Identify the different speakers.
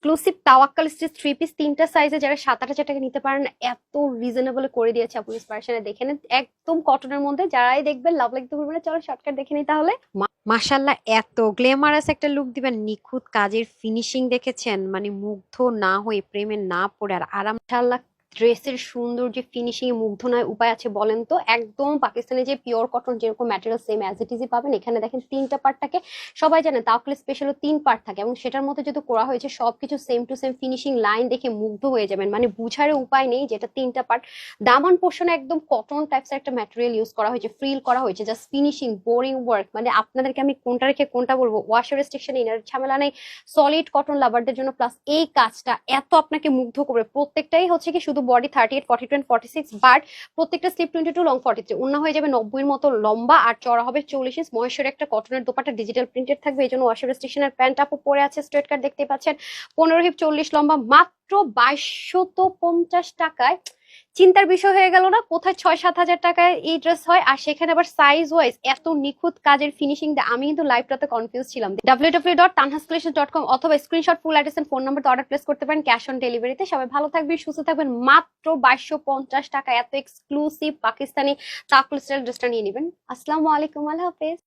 Speaker 1: Exclusive Tawakkal stitch three piece তিনটা সাইজে যারা সাত আট হাজার টাকা নিতে পারেন এত রিজনেবল করে দিয়েছে আপু স্পার্শনে দেখে নেন। একদম কটনের মধ্যে যারাই দেখবেন লাভ লাগতে পারবে না চলো শর্টকাট দেখে নিই তাহলে। মাসাল্লাহ এত গ্ল্যামারাস একটা লুক দিবেন। নিখুঁত কাজের ফিনিশিং দেখেছেন মানে মুগ্ধ না হয়ে প্রেমে না পড়ে আর আরাম ড্রেসের সুন্দর যে ফিনিশিং মুগ্ধ নয় উপায় আছে বলেন তো, একদম পাকিস্তানে যে পিওর কটন যেরকম ম্যাটেরিয়াল সেম অ্যাজ ইট ইজই পাবেন। এখানে দেখেন তিনটা পার্ট থাকে। সবাই জানে তাওকলে স্পেশাল তিন পার্ট থাকে এবং সেটার মধ্যে যেহেতু করা হয়েছে, সবকিছু same to same finishing line দেখে মুগ্ধ হয়ে যাবেন। মানে বুঝার উপায় নেই যেটা তিনটা পার্ট দামান পোর্শনে একদম কটন টাইপস একটা ম্যাটেরিয়াল ইউজ করা হয়েছে ফ্রিল করা হয়েছে জাস্ট ফিনিশিং বোরিং ওয়ার্ক মানে আপনাদেরকে আমি কোনটা রেখে কোনটা বলব? ওয়াশার রেস্ট্রিকশন ইনার ঝামেলা নেই। সলিড কটন লাভারদের জন্য প্লাস এই কাজটা এত আপনাকে মুগ্ধ করবে। প্রত্যেকটাই হচ্ছে কি শুধু body thirty eight forty two forty six but প্রত্যেকটা sleeve twenty two long forty three উন্না হয়ে যাবে নব্বই মতো লম্বা, আর চড়া হবে চল্লিশ ইঞ্চ মহেশ্বর একটা কটনের দোপাটা ডিজিটাল প্রিন্টেড থাকবে, এই জন্য ওয়াশার স্টেশনের প্যান্ট আপও পরে আছে স্ট্রেট কাট দেখতে পাচ্ছেন। পনেরো হিপ চল্লিশ লম্বা, মাত্র বাইশশত পঞ্চাশ টাকায় চিন্তার বিষয় হয়ে গেল না, কোথায় ছয় সাত হাজার টাকায় এই ড্রেস হয়, আর সেখানে আবার সাইজ ওয়াইজ এত নিখুঁত কাজের ফিনিশিং দেয় আমি কিন্তু লাইভটাতে কনফিউজ ছিলাম। W W dot dot com অথবা screenshot full address phone number order place করতে পারেন ক্যাশ অন ডেলিভারিতে সবাই ভালো থাকবেন, সুস্থ থাকবেন। মাত্র বাইশশো পঞ্চাশ টাকা এত এক্সক্লুসিভ পাকিস্তানি তাকুল স্টাইল ড্রেসটা নিয়ে নেবেন। আসসালামু আলাইকুম, আল্লাহ হাফেজ।